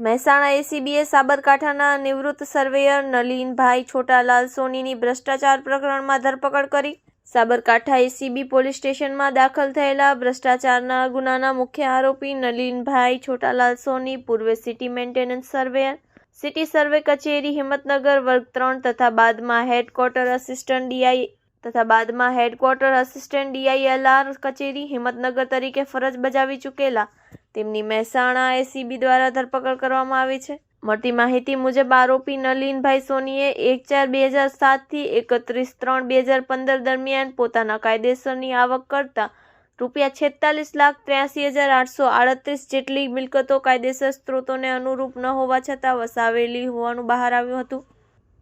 મહેસાણા એસીબીએ સાબરકાંઠાના નિવૃત્ત સર્વેયર નલીનભાઈ છોટાલાલ સોનીની ભ્રષ્ટાચાર પ્રકરણમાં ધરપકડ કરી. સાબરકાંઠા એસીબી પોલીસ સ્ટેશનમાં દાખલ થયેલા ભ્રષ્ટાચારના ગુનાના મુખ્ય આરોપી નલીનભાઈ છોટાલાલ સોની, પૂર્વે city maintenance surveyor, city survey કચેરી, હિંમતનગર વર્ગ ત્રણ તથા બાદમાં હેડક્વાર્ટર અસિસ્ટન્ટ ડીઆઈ તથા બાદમાં હેડક્વાર્ટર અસિસ્ટન્ટ ડીઆઈએલઆર કચેરી હિંમતનગર તરીકે ફરજ બજાવી ચૂકેલા તેમની મહેસાણા એસીબી દ્વારા ધરપકડ કરવામાં આવી છે. મળતી માહિતી મુજબ આરોપી નલીનભાઈ સોનીએ એક ચાર બે હજાર સાતથી એકત્રીસ ત્રણ બે હજાર પંદર દરમિયાન પોતાના કાયદેસરની આવક કરતા રૂપિયા છેતાલીસ લાખ ત્ર્યાસી હજાર આઠસો આડત્રીસ જેટલી મિલકતો કાયદેસર સ્ત્રોતોને અનુરૂપ ન હોવા છતાં વસાવેલી હોવાનું બહાર આવ્યું હતું.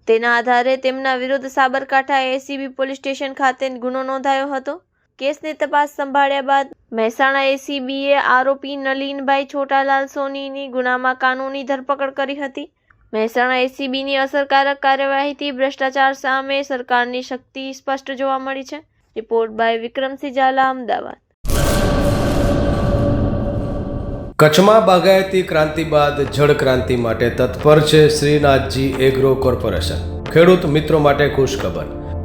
તેના આધારે તેમના વિરુદ્ધ સાબરકાંઠા એસીબી પોલીસ સ્ટેશન ખાતે ગુનો નોંધાયો હતો. કેસની તપાસ સંભાળ્યા બાદ મહેસાણા એસીબીએ આરોપી નલીનભાઈ છોટાલાલ સોનીની ગુનામાં કાનૂની ધરપકડ કરી હતી. મહેસાણા એસીબીની અસરકારક કાર્યવાહીથી ભ્રષ્ટાચાર સામે સરકારની શક્તિ સ્પષ્ટ જોવા મળી છે. Report by Vikramsinh Zala, Ahmedabad. કચ્છમાં બાગાયતી ક્રાંતિ બાદ જળ ક્રાંતિ માટે તત્પર છે શ્રીનાથજી એગ્રો કોર્પોરેશન. ખેડૂત મિત્રો માટે ખુશખબર.